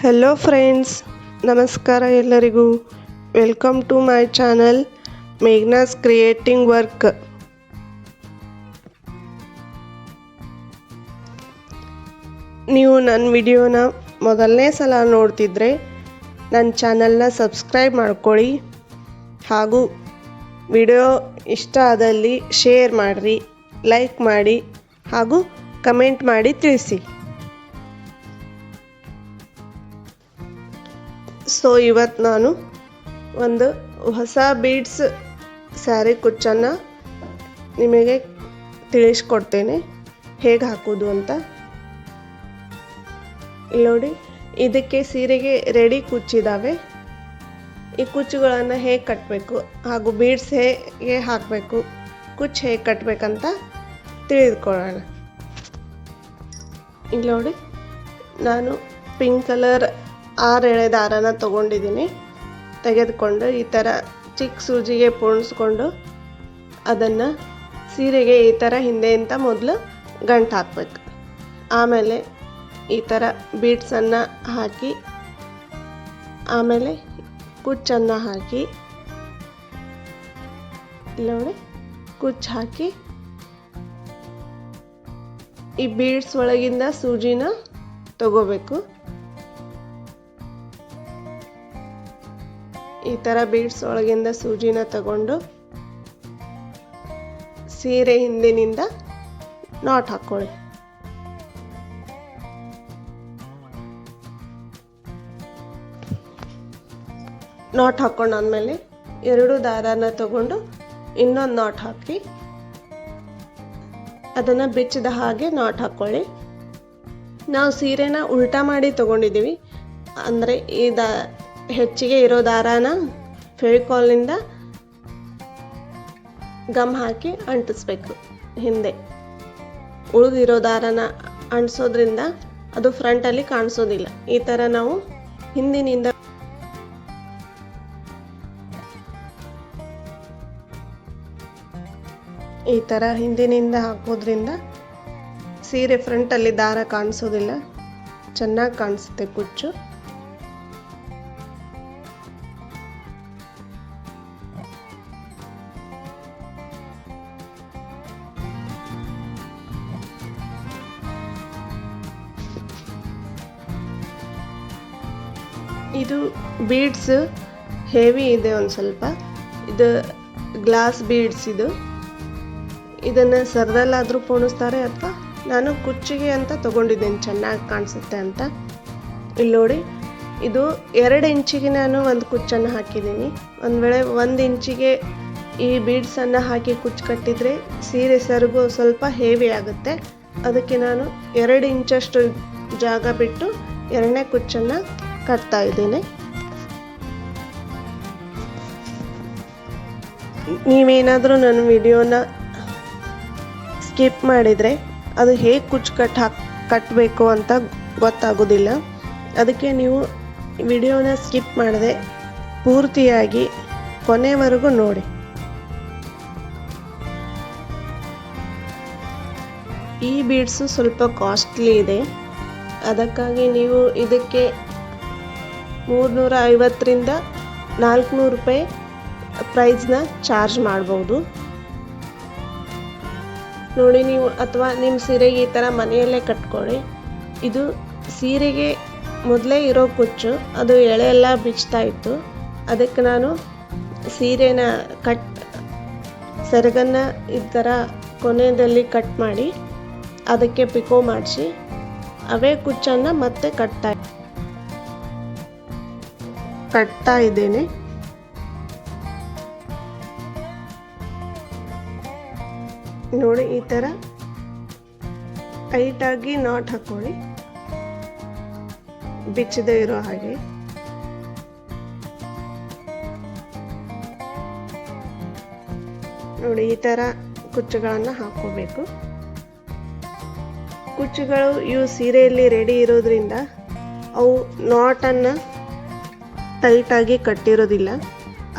Hello friends ನಮಸ್ಕಾರ ಎಲ್ಲರಿಗೂ. Welcome to my channel Meghna's creating work ನೀವು ನನ್ನ ವಿಡಿಯೋನ ಮೊದಲನೇ ಸಲ ನೋಡ್ತಿದ್ರೆ ನನ್ನ ಚಾನಲ್ನ ಸಬ್ಸ್ಕ್ರೈಬ್ ಮಾಡ್ಕೊಳ್ಳಿ. ಹಾಗೂ ವಿಡಿಯೋ ಇಷ್ಟ ಆದಲ್ಲಿ ಶೇರ್ ಮಾಡಿರಿ ಲೈಕ್ ಮಾಡಿ, ಹಾಗೂ ಕಮೆಂಟ್ ಮಾಡಿ ತಿಳಿಸಿ. ಸೊ ಇವತ್ತು ನಾನು ಒಂದು ಹೊಸ ಬೀಡ್ಸ್ ಸ್ಯಾರಿ ಕುಚ್ಚನ್ನು ನಿಮಗೆ ತಿಳಿಸ್ಕೊಡ್ತೇನೆ. ಹೇಗೆ ಹಾಕೋದು ಅಂತ. ಇಲ್ಲಿ ನೋಡಿ, ಇದಕ್ಕೆ ಸೀರೆಗೆ ರೆಡಿ ಕುಚ್ಚಿದ್ದಾವೆ ಈ ಕುಚ್ಚುಗಳನ್ನು ಹೇಗೆ ಕಟ್ಟಬೇಕು ಹಾಗೂ ಬೀಡ್ಸ್ ಹೇಗೆ ಹಾಕಬೇಕು, ಕುಚ್ಚು ಹೇಗೆ ಕಟ್ಟಬೇಕಂತ ತಿಳಿದುಕೊಳ್ಳೋಣ. ಇಲ್ಲಿ ನೋಡಿ, ನಾನು ಪಿಂಕ್ ಕಲರ್ ಆರು ಎಳೆ ದಾರನ ತೊಗೊಂಡಿದ್ದೀನಿ. ತೆಗೆದುಕೊಂಡು ಈ ಥರ ಚಿಕ್ಕ ಸೂಜಿಗೆ ಪೋಣಿಸ್ಕೊಂಡು ಅದನ್ನು ಸೀರೆಗೆ ಈ ಥರ ಹಿಂದೆಯಿಂದ ಮೊದಲು ಗಂಟು ಹಾಕಬೇಕು. ಆಮೇಲೆ ಈ ಥರ ಬೀಡ್ಸನ್ನು ಹಾಕಿ, ಆಮೇಲೆ ಕುಚ್ಚನ್ನು ಹಾಕಿ, ಇಲ್ಲ ನೋಡಿ, ಕುಚ್ಚು ಹಾಕಿ, ಈ ಬೀಡ್ಸ್ ಒಳಗಿಂದ ಸೂಜಿನ ತಗೋಬೇಕು. ಈ ಥರ ಬೀಡ್ಸ್ ಒಳಗಿಂದ ಸೂಜಿನ ತಗೊಂಡು ಸೀರೆ ಹಿಂದಿನಿಂದ ನಾಟ್ ಹಾಕ್ಕೊಳ್ಳಿ ನಾಟ್ ಹಾಕೊಂಡಾದ್ಮೇಲೆ ಎರಡು ದಾರನ ತಗೊಂಡು ಇನ್ನೊಂದು ನಾಟ್ ಹಾಕಿ. ಅದನ್ನು ಬಿಚ್ಚಿದ ಹಾಗೆ ನಾಟ್ ಹಾಕ್ಕೊಳ್ಳಿ ನಾವು ಸೀರೆನ ಉಲ್ಟಾ ಮಾಡಿ ತಗೊಂಡಿದ್ದೀವಿ. ಅಂದರೆ ಈ ದಾ ಹೆಚ್ಚಿಗೆ ಇರೋ ದಾರಾನ ಫೆವಿಕಾಲ್ನಿಂದ ಗಮ್ ಹಾಕಿ ಅಂಟಿಸ್ಬೇಕು. ಹಿಂದೆ. ಉಳಿದಿರೋ ದಾರನ ಅಂಟಿಸೋದ್ರಿಂದ ಅದು ಫ್ರಂಟಲ್ಲಿ ಕಾಣಿಸೋದಿಲ್ಲ. ಈ ಥರ ನಾವು ಹಿಂದಿನಿಂದ ಈ ಥರ ಹಿಂದಿನಿಂದ ಹಾಕೋದ್ರಿಂದ ಸೀರೆ ಫ್ರಂಟಲ್ಲಿ ದಾರ ಕಾಣಿಸೋದಿಲ್ಲ. ಚೆನ್ನಾಗಿ ಕಾಣಿಸುತ್ತೆ ಕುಚ್ಚು. ಇದು ಬೀಡ್ಸ್ ಹೆವಿ ಇದೆ ಒಂದು ಸ್ವಲ್ಪ. ಇದು ಗ್ಲಾಸ್ ಬೀಡ್ಸ್ ಇದು. ಇದನ್ನು ಸರದಲ್ಲಾದರೂ ಪೋಣಿಸ್ತಾರೆ ಅಥವಾ ನಾನು ಕುಚ್ಚಿಗೆ ಅಂತ ತೊಗೊಂಡಿದ್ದೀನಿ, ಚೆನ್ನಾಗಿ ಕಾಣಿಸುತ್ತೆ ಅಂತ. ಇಲ್ಲಿ ನೋಡಿ, ಇದು ಎರಡು ಇಂಚಿಗೆ ನಾನು ಒಂದು ಕುಚ್ಚನ್ನು ಹಾಕಿದ್ದೀನಿ. ಒಂದು ವೇಳೆ ಒಂದು ಇಂಚಿಗೆ ಈ ಬೀಡ್ಸನ್ನು ಹಾಕಿ ಕುಚ್ಚು ಕಟ್ಟಿದರೆ ಸೀರೆ ಸೆರಗು ಸ್ವಲ್ಪ ಹೇವಿ ಆಗುತ್ತೆ. ಅದಕ್ಕೆ ನಾನು ಎರಡು ಇಂಚಷ್ಟು ಜಾಗ ಬಿಟ್ಟು ಎರಡನೇ ಕುಚ್ಚನ್ನು ಕಟ್ತಾ ಇದ್ದೇನೆ. ನೀವೇನಾದರೂ ನನ್ನ ವಿಡಿಯೋನ ಸ್ಕಿಪ್ ಮಾಡಿದರೆ ಅದು ಹೇಗೆ ಕುಚ್ಚು ಕಟ್ ಹಾಕ್ ಕಟ್ಟಬೇಕು ಅಂತ ಗೊತ್ತಾಗೋದಿಲ್ಲ. ಅದಕ್ಕೆ ನೀವು ವಿಡಿಯೋನ ಸ್ಕಿಪ್ ಮಾಡದೆ ಪೂರ್ತಿಯಾಗಿ ಕೊನೆವರೆಗೂ ನೋಡಿ. ಈ ಬೀಡ್ಸು ಸ್ವಲ್ಪ ಕಾಸ್ಟ್ಲಿ ಇದೆ. ಅದಕ್ಕಾಗಿ ನೀವು ಇದಕ್ಕೆ ಮೂರ್ನೂರ ಐವತ್ತರಿಂದ ನಾಲ್ಕುನೂರು ರೂಪಾಯಿ ಪ್ರೈಸ್ನ ಚಾರ್ಜ್ ಮಾಡ್ಬೋದು. ನೋಡಿ ನೀವು, ಅಥವಾ ನಿಮ್ಮ ಸೀರೆಗೆ ಈ ಥರ ಮನೆಯಲ್ಲೇ ಕಟ್ಕೊಳ್ಳಿ. ಇದು ಸೀರೆಗೆ ಮೊದಲೇ ಇರೋ ಕುಚ್ಚು ಅದು ಎಳೆ ಎಲ್ಲ ಬಿಚ್ತಾ ಇತ್ತು. ಅದಕ್ಕೆ ನಾನು ಸೀರೆನ ಕಟ್, ಸೆರಗನ್ನು ಈ ಥರ ಕೊನೆಯಲ್ಲಿ ಕಟ್ ಮಾಡಿ, ಅದಕ್ಕೆ ಪಿಕೋ ಮಾಡಿಸಿ, ಅವೇ ಕುಚ್ಚನ್ನು ಮತ್ತೆ ಕಟ್ತಾ ಕಟ್ತಾ ಇದ್ದೇನೆ. ನೋಡಿ, ಈ ಥರ ಟೈಟಾಗಿ ನಾಟ್ ಹಾಕೊಳ್ಳಿ. ಬಿಚ್ಚದೆ ಇರೋ ಹಾಗೆ. ನೋಡಿ, ಈ ಥರ ಕುಚ್ಚುಗಳನ್ನು ಹಾಕೋಬೇಕು ಕುಚ್ಚುಗಳು ಇವು ಸೀರೆಯಲ್ಲಿ ರೆಡಿ ಇರೋದ್ರಿಂದ ಅವು ನಾಟನ್ನು ಟೈಟಾಗಿ ಕಟ್ಟಿರೋದಿಲ್ಲ.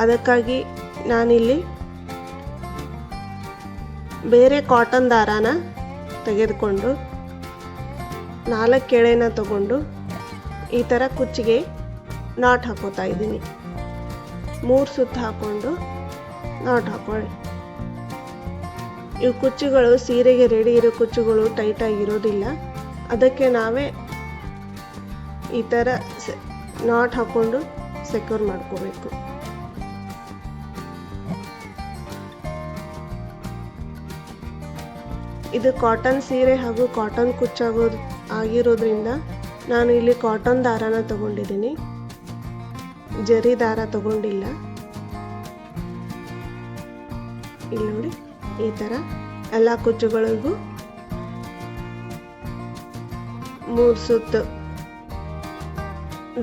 ಅದಕ್ಕಾಗಿ ನಾನಿಲ್ಲಿ ಬೇರೆ ಕಾಟನ್ ದಾರಾನ ತೆಗೆದುಕೊಂಡು ನಾಲ್ಕು ಎಳೆನ ತಗೊಂಡು ಈ ಥರ ಕುಚ್ಚಿಗೆ ನಾಟ್ ಹಾಕೋತಾ ಇದ್ದೀನಿ. ಮೂರು ಸುತ್ತು ಹಾಕ್ಕೊಂಡು ನಾಟ್ ಹಾಕೊಳ್ಳಿ. ಇವು ಕುಚ್ಚುಗಳು, ಸೀರೆಗೆ ರೆಡಿ ಇರೋ ಕುಚ್ಚುಗಳು ಟೈಟಾಗಿರೋದಿಲ್ಲ ಅದಕ್ಕೆ ನಾವೇ ಈ ಥರ ನಾಟ್ ಹಾಕ್ಕೊಂಡು ಸೆಕ್ಯೂರ್ ಮಾಡ್ಕೋಬೇಕು. ಇದು ಕಾಟನ್ ಸೀರೆ ಹಾಗೂ ಕಾಟನ್ ಕುಚ್ಚಾಗೋದು ಆಗಿರೋದ್ರಿಂದ ನಾನು ಇಲ್ಲಿ ಕಾಟನ್ ದಾರಾನ ತಗೊಂಡಿದ್ದೀನಿ. ಜರಿ ದಾರ ತಗೊಂಡಿಲ್ಲ. ಇಲ್ಲಿ ನೋಡಿ, ಈ ಥರ ಎಲ್ಲ ಕುಚ್ಚುಗಳಿಗೂ ಮೂರು ಸುತ್ತು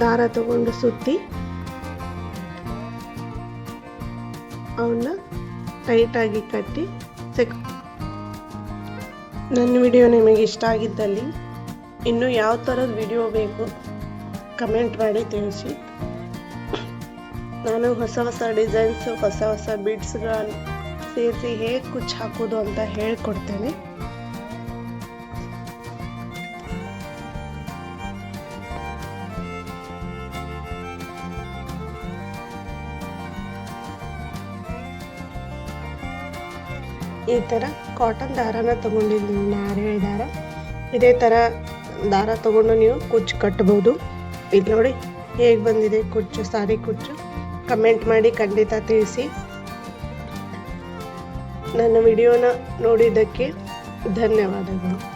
ದಾರ ತಗೊಂಡು ಸುತ್ತಿ ಅವನ್ನ ಟೈಟಾಗಿ ಕಟ್ಟಿ ಸೆಕ್ ನನ್ನ ವಿಡಿಯೋ ನಿಮಗೆ ಇಷ್ಟ ಆಗಿದ್ದಲ್ಲಿ ಇನ್ನೂ ಯಾವ ಥರದ ವಿಡಿಯೋ ಬೇಕು ಕಮೆಂಟ್ ಮಾಡಿ ತಿಳಿಸಿ. ನಾನು ಹೊಸ ಹೊಸ ಡಿಸೈನ್ಸು ಹೊಸ ಹೊಸ ಬಿಡ್ಸ್ಗಳನ್ನು ಸೇರಿಸಿ ಹೇಗೆ ಕುಚ್ಚು ಹಾಕೋದು ಅಂತ ಹೇಳ್ಕೊಡ್ತೇನೆ. ಈ ಥರ ಕಾಟನ್ ದಾರಾನ ತಗೊಂಡಿದ್ದೀನಿ ನಾರೇಳು ದಾರ ಇದೇ ಥರ ದಾರ ತೊಗೊಂಡು ನೀವು ಕುಚ್ಚು ಕಟ್ಬೋದು. ಇದು ನೋಡಿ ಹೇಗೆ ಬಂದಿದೆ ಕುಚ್ಚು, ಸಾರಿ ಕುಚ್ಚು. ಕಮೆಂಟ್ ಮಾಡಿ ಖಂಡಿತ ತಿಳಿಸಿ. ನನ್ನ ವಿಡಿಯೋನ ನೋಡಿದ್ದಕ್ಕೆ ಧನ್ಯವಾದಗಳು.